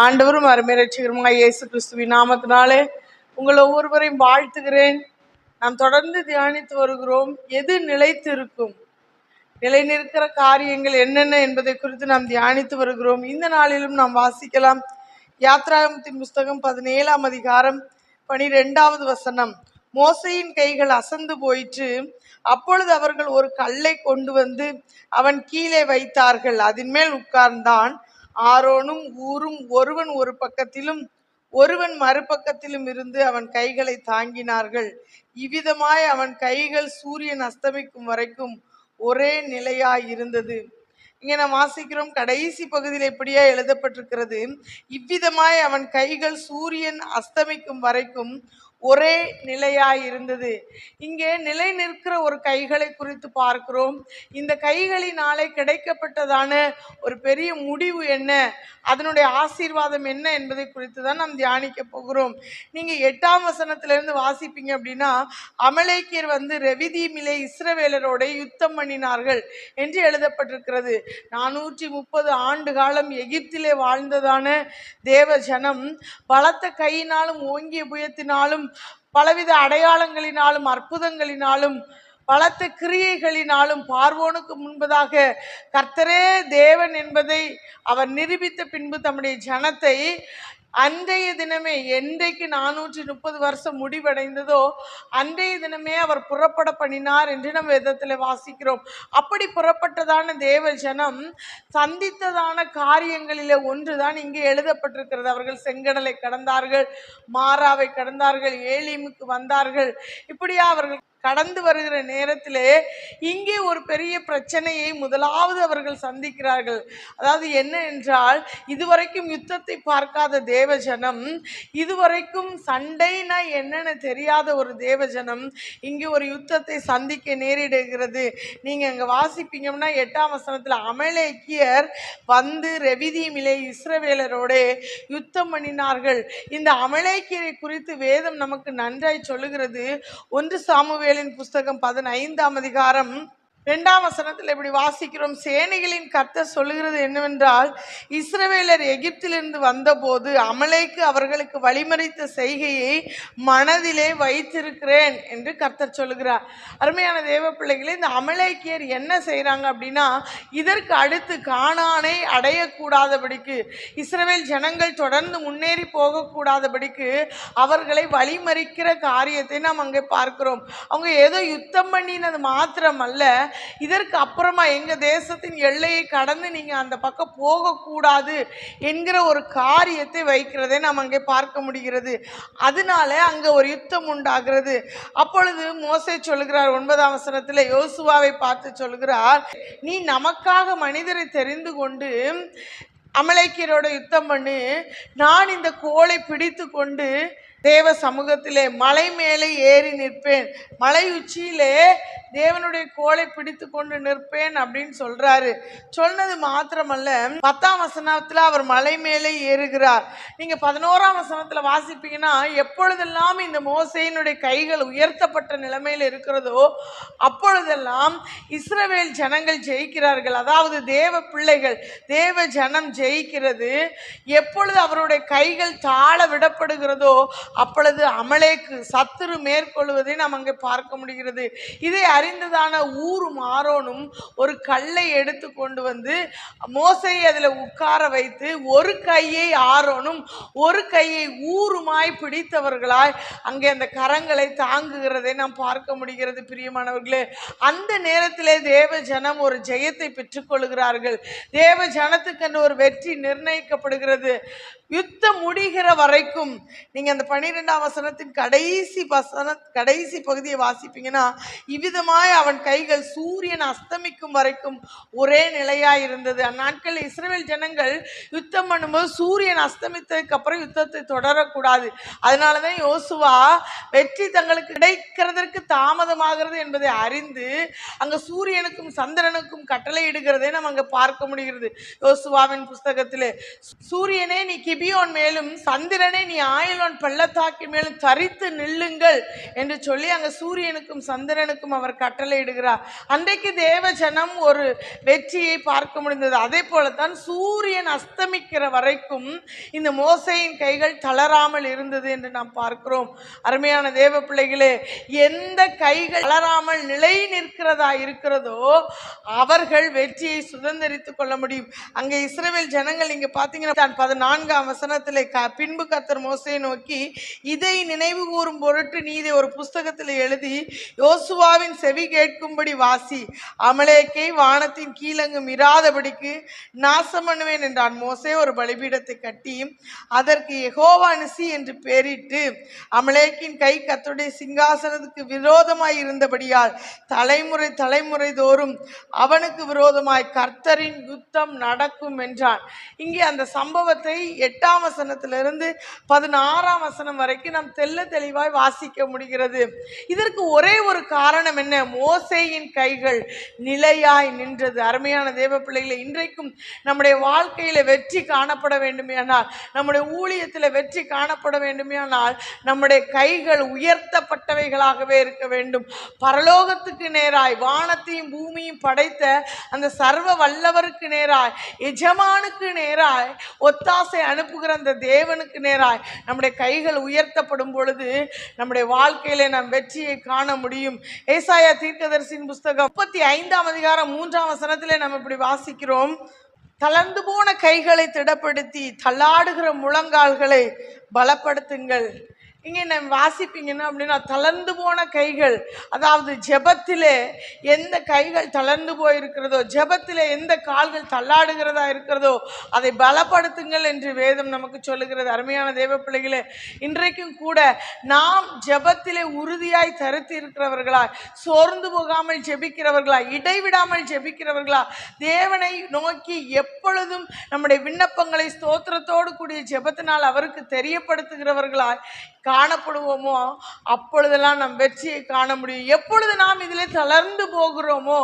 ஆண்டவரும் அருமை ரட்சகருமாய் இயேசு கிறிஸ்துவின் நாமத்தினாலே உங்கள் ஒவ்வொருவரையும் வாழ்த்துகிறேன். நாம் தொடர்ந்து தியானித்து வருகிறோம். எது நிலைத்து இருக்கும் நிலை நிற்கிற காரியங்கள் என்னென்ன என்பதை குறித்து நாம் தியானித்து வருகிறோம். இந்த நாளிலும் நாம் வாசிக்கலாம். யாத்ராகமத்தின் புஸ்தகம் பதினேழாம் அதிகாரம் பனிரெண்டாவது வசனம். மோசையின் கைகள் அசந்து போயிற்று. அப்பொழுது அவர்கள் ஒரு கல்லை கொண்டு வந்து அவன் கீழே வைத்தார்கள். அதன் மேல் உட்கார்ந்தான். ஆரோனும் ஊரும் ஒருவன் ஒரு பக்கத்திலும் ஒருவன் மறுபக்கத்திலும் இருந்து அவன் கைகளை தாங்கினார்கள். இவ்விதமாய் அவன் கைகள் சூரியன் அஸ்தமிக்கும் வரைக்கும் ஒரே நிலையாய் இருந்தது. இங்கே நாம் வாசிக்கிறோம் கடைசி பகுதியில் எப்படியா எழுதப்பட்டிருக்கிறது? இவ்விதமாய் அவன் கைகள் சூரியன் அஸ்தமிக்கும் வரைக்கும் ஒரே நிலையாய் இருந்தது. இங்கே நிலை நிற்கிற ஒரு கைகளை குறித்து பார்க்கிறோம். இந்த கைகளினாலே கிடைக்கப்பட்டதான ஒரு பெரிய முடிவு என்ன? அதனுடைய ஆசீர்வாதம் என்ன என்பதை குறித்து தான் நாம் தியானிக்க போகிறோம். நீங்க எட்டாம் வசனத்திலிருந்து வாசிப்பீங்க அப்படின்னா அமலேக்கியர் வந்து ரெவிதீமிலே இஸ்ரவேலரோட யுத்தம் பண்ணினார்கள் என்று எழுதப்பட்டிருக்கிறது. நானூற்றி முப்பது ஆண்டு காலம் எகிப்திலே வாழ்ந்ததான தேவ ஜனம் பலத்த கையினாலும் ஓங்கிய புயத்தினாலும் பலவித அடையாளங்களினாலும் அற்புதங்களினாலும் பலத்த கிரியைகளினாலும் பார்வோனுக்கு முன்பதாக கர்த்தரே தேவன் என்பதை அவர் நிரூபித்த பின்பு தம்முடைய ஜனத்தை அன்றைய தினமே என்றைக்கு நானூற்றி முப்பது வருஷம் முடிவடைந்ததோ அன்றைய தினமே அவர் புறப்பட பண்ணினார் என்று நம் வேதத்தில் வாசிக்கிறோம். அப்படி புறப்பட்டதான தேவ ஜனம் சந்தித்ததான காரியங்களிலே ஒன்றுதான் இங்கே எழுதப்பட்டிருக்கிறது. அவர்கள் செங்கடலை கடந்தார்கள் மாறாவை கடந்தார்கள் ஏலிமுக்கு வந்தார்கள். இப்படியா அவர்கள் கடந்து வருகிற நேரத்திலே இங்கே ஒரு பெரிய பிரச்சனையை முதலாவது அவர்கள் சந்திக்கிறார்கள். அதாவது என்ன என்றால் இதுவரைக்கும் யுத்தத்தை பார்க்காத தேவஜனம் இதுவரைக்கும் சண்டைனா என்னன்னு தெரியாத ஒரு தேவஜனம் இங்கே ஒரு யுத்தத்தை சந்திக்க நேரிடுகிறது. நீங்கள் அங்கே வாசிப்பீங்கன்னா எட்டாம் வசனத்தில் அமலேக்கியர் வந்து ரெவிதீமிலே இஸ்ரவேலரோட யுத்தம் பண்ணினார்கள். இந்த அமலேக்கியரை குறித்து வேதம் நமக்கு நன்றாய் சொல்லுகிறது. ஒன்று சாமுவேலின் புஸ்தகம் பதினைந்தாம் அதிகாரம் ரெண்டாம் வசனத்தில் இப்படி வாசிக்கிறோம். சேனைகளின் கர்த்தர் சொல்லுகிறது என்னவென்றால் இஸ்ரவேலர் எகிப்திலிருந்து வந்தபோது அமலேக்கு அவர்களுக்கு வழிமறித்த செய்கையை மனதிலே வைத்திருக்கிறேன் என்று கர்த்தர் சொல்லுகிறார். அருமையான தேவ பிள்ளைகளே இந்த அமலைக்கியர் என்ன செய்கிறாங்க அப்படின்னா இதற்கு அடுத்து காணானை அடையக்கூடாதபடிக்கு இஸ்ரவேல் ஜனங்கள் தொடர்ந்து முன்னேறி போகக்கூடாதபடிக்கு அவர்களை வழிமறிக்கிற காரியத்தை நாம் அங்கே பார்க்கிறோம். அவங்க ஏதோ யுத்தம் பண்ணினது மாத்திரம் அல்ல இதற்கு அப்புறமா எங்கள் தேசத்தின் எல்லையை கடந்து நீங்கள் அந்த பக்கம் போகக்கூடாது என்கிற ஒரு காரியத்தை வைக்கிறதை நாம் அங்கே பார்க்க முடிகிறது. அதனால அங்கே ஒரு யுத்தம் உண்டாகிறது. அப்பொழுது மோசை சொல்லுகிறார் ஒன்பதாம் வசனத்தில் யோசுவாவை பார்த்து சொல்லுகிறார் நீ நமக்காக மனிதரை தெரிந்து கொண்டு அமலைக்கியரோட யுத்தம் பண்ணு. நான் இந்த கோலை பிடித்து கொண்டு தேவ சமூகத்திலே மலை மேலே ஏறி நிற்பேன். மலை உச்சியிலே தேவனுடைய கோலை பிடித்து கொண்டு நிற்பேன் அப்படின்னு சொல்றாரு. சொன்னது மாத்திரமல்ல பத்தாம் வசனத்துல அவர் மலை மேலே ஏறுகிறார். நீங்க பதினோராம் வசனத்துல வாசிப்பீங்கன்னா எப்பொழுதெல்லாம் இந்த மோசையினுடைய கைகள் உயர்த்தப்பட்ட நிலைமையில் இருக்கிறதோ அப்பொழுதெல்லாம் இஸ்ரவேல் ஜனங்கள் ஜெயிக்கிறார்கள். அதாவது தேவ பிள்ளைகள் தேவ ஜனம் ஜெயிக்கிறது. எப்பொழுது அவருடைய கைகள் தாழ விடப்படுகிறதோ அப்பொழுது அமலேக்கு சத்துரு மேற்கொள்வதை நாம் அங்கே பார்க்க முடிகிறது. இதை அறிந்ததான ஊரும் ஆரோனும் ஒரு கல்லை எடுத்து கொண்டு வந்து மோசையை அதில் உட்கார வைத்து ஒரு கையை ஆரோனும் ஒரு கையை ஊருமாய் பிடித்தவர்களாய் அங்கே அந்த கரங்களை தாங்குகிறதை நாம் பார்க்க முடிகிறது பிரியமானவர்களே. அந்த நேரத்திலே தேவ ஜனம் ஒரு ஜெயத்தை பெற்றுக்கொள்கிறார்கள். தேவ ஜனத்துக்கென்று ஒரு வெற்றி நிர்ணயிக்கப்படுகிறது. யுத்தம் முடிகிற வரைக்கும் நீங்கள் அந்த பனிரெண்டாம் வசனத்தின் கடைசி வசன கடைசி பகுதியை வாசிப்பீங்கன்னா இவ்விதமாய் அவன் கைகள் சூரியன் அஸ்தமிக்கும் வரைக்கும் ஒரே நிலையா இருந்தது. அந்நாட்கள் இஸ்ரேல் ஜனங்கள் யுத்தம் பண்ணும்போது சூரியன் அஸ்தமித்ததுக்கு அப்புறம் யுத்தத்தை தொடரக்கூடாது. அதனாலதான் யோசுவா வெற்றி தங்களுக்கு கிடைக்கிறதற்கு தாமதமாகிறது என்பதை அறிந்து அங்க சூரியனுக்கும் சந்திரனுக்கும் கட்டளையிடுகிறதை நம்ம அங்க பார்க்க முடிகிறது. யோசுவாவின் புஸ்தகத்திலே சூரியனே நீ கிபியோன் மேலும் சந்திரனே நீ ஆயிலோன் பள்ள பள்ளத்தாக்கு மேலும் தரித்து நில்லுங்கள் என்று சொல்லி அங்க சூரியனுக்கும் சந்திரனுக்கும் அவர் கட்டளையிடுகிறார் அன்றைக்கு தேவ ஜனம் ஒரு வெற்றியை பார்க்க முடிந்தது. அதே போலத்தான் சூரியன் அஸ்தமிக்கிற வரைக்கும் இந்த மோசையின் கைகள் தளராமல் இருந்தது என்று நாம் பார்க்கிறோம். அருமையான தேவ பிள்ளைகளே எந்த கைகள் தளராமல் நிலை நிற்கிறதா இருக்கிறதோ அவர்கள் வெற்றியை சுதந்திரித்துக் கொள்ள முடியும். அங்கே இஸ்ரேல் ஜனங்கள் இங்க பார்த்தீங்கன்னா பதினான்காம் வசனத்தில் க பின்பு கத்தர் மோசையை நோக்கி இதை நினைவு கூறும் பொருட்டு நீ இதை ஒரு புஸ்தகத்தில் எழுதி யோசுவாவின் செவி கேட்கும்படி வாசி. அமலேக்கை வானத்தின் கீழங்கும் இராதபடிக்கு நாசம் பண்ணுவேன் என்றான். மோசே ஒரு பலிபீடத்தை கட்டி அதற்கு யெகோவா என்று பெயரிட்டு அமலேக்கின் கை கத்துடைய சிங்காசனத்துக்கு விரோதமாய் இருந்தபடியால் தலைமுறை தலைமுறை தோறும் அவனுக்கு விரோதமாய் கர்த்தரின் யுத்தம் நடக்கும் என்றான். இங்கே அந்த சம்பவத்தை எட்டாம் வசனத்திலிருந்து பதினாறாம் வசனம் வரைக்கும் நாம் தெள்ள தெளிவாய் வாசிக்க முடிகிறது. இதற்கு ஒரே ஒரு காரணம் என்ன? மோசையின் கைகள் நிலையாய் நின்றது. அருமையான தேவ பிள்ளைகளை இன்றைக்கும் நம்முடைய வாழ்க்கையில வெற்றி காணப்பட வேண்டுமேனால் நம்முடைய ஊழியத்தில் வெற்றி காணப்பட வேண்டுமேனால் நம்முடைய கைகள் உயர்த்தப்பட்டவைகளாகவே இருக்க வேண்டும். பரலோகத்துக்கு நேராய் வானத்தையும் பூமியும் படைத்த அந்த சர்வ வல்லவருக்கு நேராய் எஜமானுக்கு நேராய் ஒத்தாசை அனுப்புகிற அந்த தேவனுக்கு நேராய் நம்முடைய கைகள் உயர்த்தப்படும் பொழுது நம்முடைய வாழ்க்கையில நாம் வெற்றியை காண முடியும். ஏசாயா தீர்க்கதரிசின் புஸ்தகம் முப்பத்தி ஐந்தாம் அதிகாரம் மூன்றாம் வசனத்திலே நம்ம இப்படி வாசிக்கிறோம். தளர்ந்து போன கைகளை திடப்படுத்தி தள்ளாடுகிற முழங்கால்களை பலப்படுத்துங்கள். இங்கே நான் வாசிப்பீங்கன்னா அப்படின்னா தளர்ந்து போன கைகள். அதாவது ஜெபத்திலே எந்த கைகள் தளர்ந்து போயிருக்கிறதோ ஜெபத்திலே எந்த கால்கள் தள்ளாடுகிறதா இருக்கிறதோ அதை பலப்படுத்துங்கள் என்று வேதம் நமக்கு சொல்லுகிறது. அருமையான தேவ பிள்ளைகளே இன்றைக்கும் கூட நாம் ஜெபத்திலே உறுதியாய் தருத்தி இருக்கிறவர்களாய் சோர்ந்து போகாமல் ஜெபிக்கிறவர்களா இடைவிடாமல் ஜெபிக்கிறவர்களா தேவனை நோக்கி எப்பொழுதும் நம்முடைய விண்ணப்பங்களை ஸ்தோத்திரத்தோடு கூடிய ஜெபத்தினால் அவருக்கு தெரியப்படுத்துகிறவர்களாய் காணப்படுவோமோ? அப்பொழுதெல்லாம் நம் வெற்றியை காண முடியும். எப்பொழுது நாம் இதில் தளர்ந்து போகிறோமோ?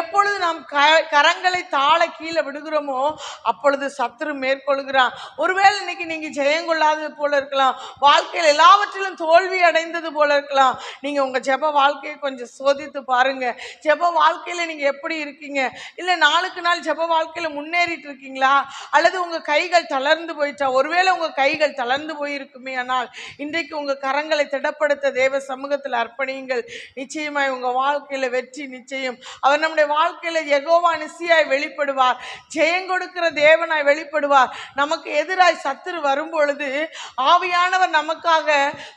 எப்பொழுது நாம் க கரங்களை தாழ கீழே விடுகிறோமோ? அப்பொழுது சத்துரு மேற்கொள்கிறான். ஒருவேளை இன்னைக்கு நீங்கள் ஜெயங்கொள்ளாதது போல இருக்கலாம். வாழ்க்கையில் எல்லாவற்றிலும் தோல்வி அடைந்தது போல இருக்கலாம். நீங்கள் உங்கள் ஜெப வாழ்க்கையை கொஞ்சம் சோதித்து பாருங்கள் ஜெப வாழ்க்கையில் நீங்கள் எப்படி இருக்கீங்க? இல்லை நாளுக்கு நாள் ஜெப வாழ்க்கையில் முன்னேறிட்டு இருக்கீங்களா? அல்லது உங்கள் கைகள் தளர்ந்து போயிட்டா? ஒருவேளை உங்கள் கைகள் தளர்ந்து போயிருக்குமே ஆனால் இன்றைக்கு உங்கள் கரங்களை திடப்படுத்த தேவ சமூகத்தில் அர்ப்பணியுங்கள். நிச்சயமாய் உங்கள் வாழ்க்கையில் வெற்றி நிச்சயம். அவர் நம்முடைய வாழ்க்கையில் எகோவா நிசியாய் வெளிப்படுவார். ஜெயம் கொடுக்கிற தேவனாய் வெளிப்படுவார். நமக்கு எதிராய் சத்துரு வரும்பொழுது ஆவியானவர் நமக்காக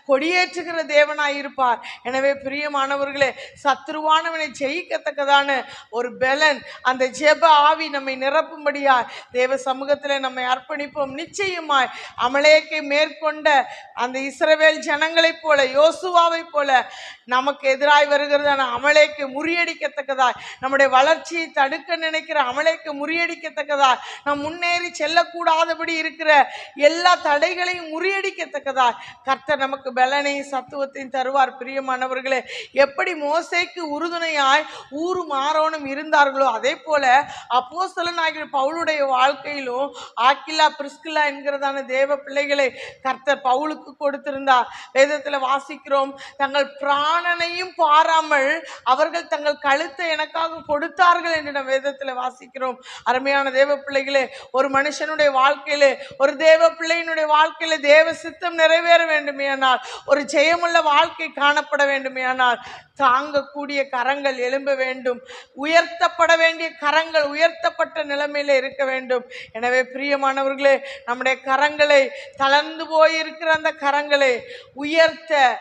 கொடியேற்றுகிற தேவனாய் இருப்பார். எனவே பிரியமானவர்களே சத்துருவானவனை ஜெயிக்கத்தக்கதான ஒரு பெலன் அந்த ஜெப ஆவி நம்மை நிரப்பும்படியா தேவ சமூகத்தில் நம்மை அர்ப்பணிப்போம். நிச்சயமாய் அமலேக்கை மேற்கொண்ட அந்த இஸ்ரவேல் ஜனங்களைப் போல யோசுவாவைப் போல நமக்கு எதிராய் வருகிறதான அமலைக்கு முறியடிக்கத்தக்கதாய் நம்முடைய வளர்ச்சியை தடுக்க நினைக்கிற அமலைக்கு முறியடிக்கத்தக்கதாய் நாம் முன்னேறி செல்லக்கூடாதபடி இருக்கிற எல்லா தடைகளையும் முறியடிக்கத்தக்கதாய் கர்த்தர் நமக்கு பலனையும் சத்துவத்தையும் தருவார். பிரியமானவர்களே எப்படி மோசைக்கு உறுதுணையாய் ஊரும் ஆரோனும் இருந்தார்களோ அதே போல அப்போஸ்தலனாகிய பவுலுடைய வாழ்க்கையிலும் ஆக்கிலா பிரிஸ்கிலா என்கிறதான தேவ பிள்ளைகளை கர்த்தர் பவுலுக்கு கொடுத்திருந்தார். வேதத்துல வாசிக்கிறோம். தங்கள் பிராணனையும் பாராமல் அவர்கள் தங்கள் கழுத்தை எனக்காக கொடுத்தார்கள் என்று நம்ம வேதத்துல வாசிக்கிறோம். அருமையான தேவ பிள்ளைகளே ஒரு மனுஷனுடைய வாழ்க்கையிலே ஒரு தேவ பிள்ளையினுடைய வாழ்க்கையில தேவ சித்தம் நிறைவேற வேண்டுமேயானால் ஒரு ஜெயமுள்ள வாழ்க்கை காணப்பட வேண்டுமேயானால் தாங்கக்கூடிய கரங்கள் எழும்ப வேண்டும். உயர்த்தப்பட வேண்டிய கரங்கள் உயர்த்தப்பட்ட நிலைமையில இருக்க வேண்டும். எனவே பிரியமானவர்களே நம்முடைய கரங்களை தளர்ந்து போயிருக்கிற அந்த கரங்களை உயர்த்த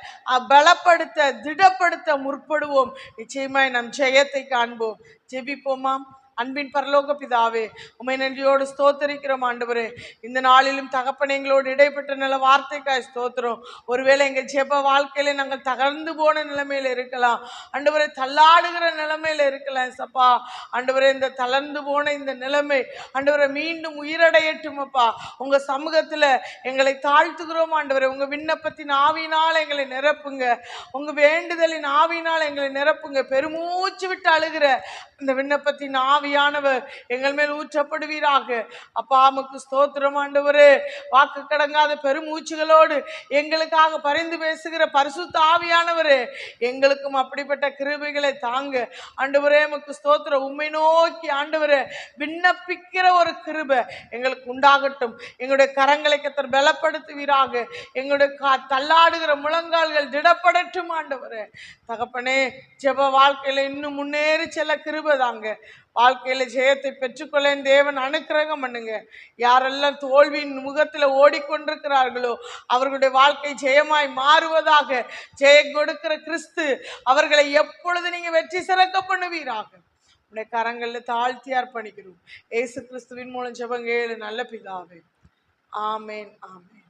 பலப்படுத்த திடப்படுத்த முற்படுவோம். நிச்சயமாய் நம் ஜெயத்தை காண்போம். ஜெபிப்போமாம். அன்பின் பரலோக பிதாவே உமை நன்றியோடு ஸ்தோத்தரிக்கிறோம் ஆண்டவரே. இந்த நாளிலும் தகப்பன் எங்களோடு இடைப்பட்ட நல்ல வார்த்தைக்காய் ஸ்தோத்திரம். ஒருவேளை எங்கள் ஜெப வாழ்க்கையில நாங்கள் தகர்ந்து போன நிலைமையில இருக்கலாம். ஆண்டவரே தள்ளாடுகிற நிலைமையில இருக்கலாம் சப்பா. ஆண்டவரே இந்த தளர்ந்து போன இந்த நிலைமை ஆண்டவரை மீண்டும் உயிரடையட்டும் அப்பா. உங்க சமூகத்துல எங்களை தாழ்த்துகிறோம் ஆண்டவரே. உங்க விண்ணப்பத்தின் ஆவினால் எங்களை நிரப்புங்க. உங்க வேண்டுதலின் ஆவினால் எங்களை நிரப்புங்க. பெருமூச்சு விட்டு அழுகிற இந்த விண்ணப்பத்தின் ஆவி ஆவியானவர் எங்கள் மேல் ஊற்றப்படுவீராக. அப்பா அமுக்கு ஸ்தோத்திரம் ஆண்டவர். வாக்கு கடங்காத பெருமூச்சுகளோடு எங்களுக்காக பரிந்து பேசுகிற பரிசுத்த ஆவியானவரே எங்களுக்கும் அப்படிப்பட்ட கிருபைகளை தாங்க. ஆண்டவரே எமக்கு ஸ்தோத்திரம். உண்மை நோக்கி ஆண்டவரே விண்ணப்பிக்கிற ஒரு கிருபை எங்களுக்கு உண்டாகட்டும். எங்களுடைய கரங்களை கத்தர் பலப்படுத்துவீராக. எங்களுடைய கா- தள்ளாடுகிற முழங்கால்கள் திடப்படட்டும் ஆண்டவரே. தகப்பனே ஜெப வாழ்க்கையில இன்னும் முன்னேறி செல்ல கிருபை தாங்க. வாழ்க்கையில் ஜெயத்தை பெற்றுக்கொள்ளேன். தேவன் அனுக்கிரகம் பண்ணுங்க. யாரெல்லாம் தோல்வியின் முகத்தில் ஓடிக்கொண்டிருக்கிறார்களோ அவர்களுடைய வாழ்க்கை ஜெயமாய் மாறுவதாக ஜெயம் கொடுக்கிற கிறிஸ்து அவர்களை எப்பொழுது நீங்கள் வெற்றி சிறக்க பண்ணுவீராக? உடைய கரங்களில் தாழ்த்தி அர்ப்பணிக்கிறோம். ஏசு கிறிஸ்துவின் மூலம் ஜெபங்க ஏழு நல்ல பிதாவே. ஆமேன் ஆமேன்.